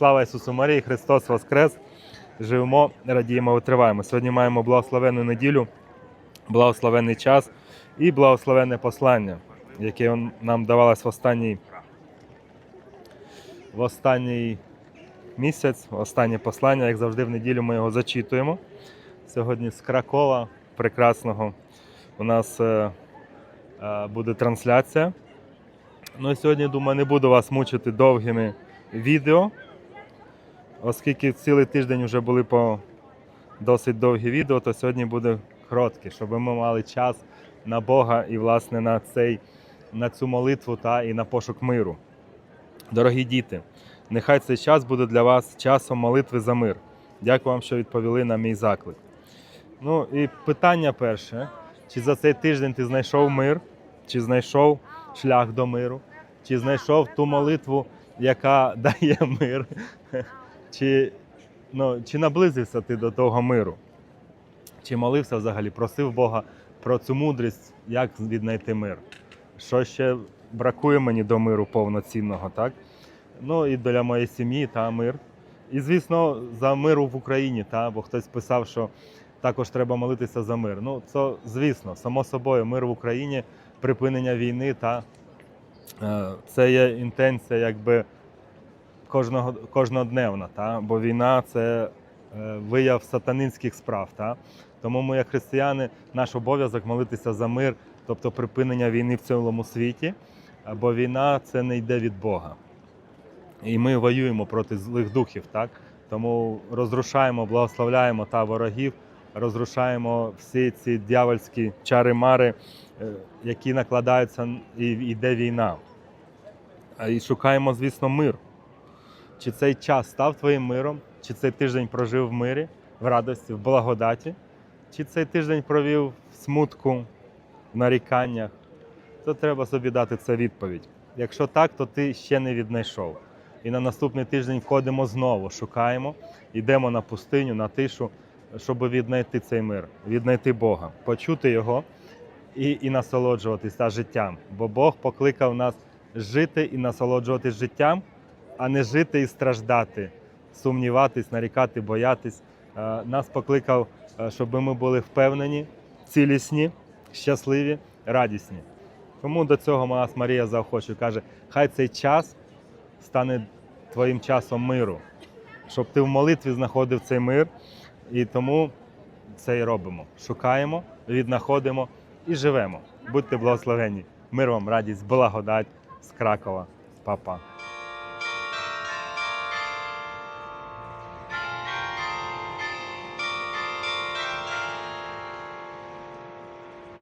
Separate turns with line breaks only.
Слава Ісусу Марії, Христос Воскрес! Живемо, радіємо, витриваємо. Сьогодні маємо благословенну неділю, благословенний час і благословенне послання, яке нам давалось в останній, в останній місяць, в останнє послання, як завжди, в неділю ми його зачитуємо. Сьогодні з Кракова, прекрасного, у нас е, е, буде трансляція. Ну і сьогодні, думаю, не буду вас мучити довгими відео, оскільки цілий тиждень вже були по досить довгі відео, то сьогодні буде коротке, щоб ми мали час на Бога і, власне, на, цей, на цю молитву та і на пошук миру. Дорогі діти, нехай цей час буде для вас часом молитви за мир. Дякую вам, що відповіли на мій заклик. Ну і питання перше: чи за цей тиждень ти знайшов мир, чи знайшов шлях до миру, чи знайшов ту молитву, яка дає мир, чи, ну, чи наблизився ти до того миру? Чи молився взагалі, просив Бога про цю мудрість, як віднайти мир? Що ще бракує мені до миру повноцінного, так? Ну і для моєї сім'ї та мир. І, звісно, за миру в Україні, та? бо хтось писав, що також треба молитися за мир. Ну, це, звісно, само собою, мир в Україні, припинення війни та е, це є інтенція якби кожного, кожнодневна, та? бо війна це е, вияв сатанинських справ. Та? Тому ми, як християни, наш обов'язок молитися за мир, тобто припинення війни в цілому світі, бо війна це не йде від Бога. І ми воюємо проти злих духів, так? Тому розрушаємо, благословляємо та ворогів, розрушаємо всі ці дьявольські чари-мари, е, які накладаються і йде війна. І шукаємо, звісно, мир. Чи цей час став твоїм миром, чи цей тиждень прожив в мирі, в радості, в благодаті, чи цей тиждень провів в смутку, в наріканнях, то треба собі дати це відповідь. Якщо так, то ти ще не віднайшов. І на наступний тиждень входимо знову, шукаємо, йдемо на пустиню, на тишу, щоб віднайти цей мир, віднайти Бога, почути Його і, і насолоджуватися життям. Бо Бог покликав нас жити і насолоджуватись життям, а не жити і страждати, сумніватись, нарікати, боятись. Е, Нас покликав, е, щоб ми були впевнені, цілісні, щасливі, радісні. Тому до цього нас Марія заохочує, каже, хай цей час стане твоїм часом миру, щоб ти в молитві знаходив цей мир. І тому це і робимо. Шукаємо, віднаходимо і живемо. Будьте благословені. Мир вам, радість, благодать з Кракова, Папа.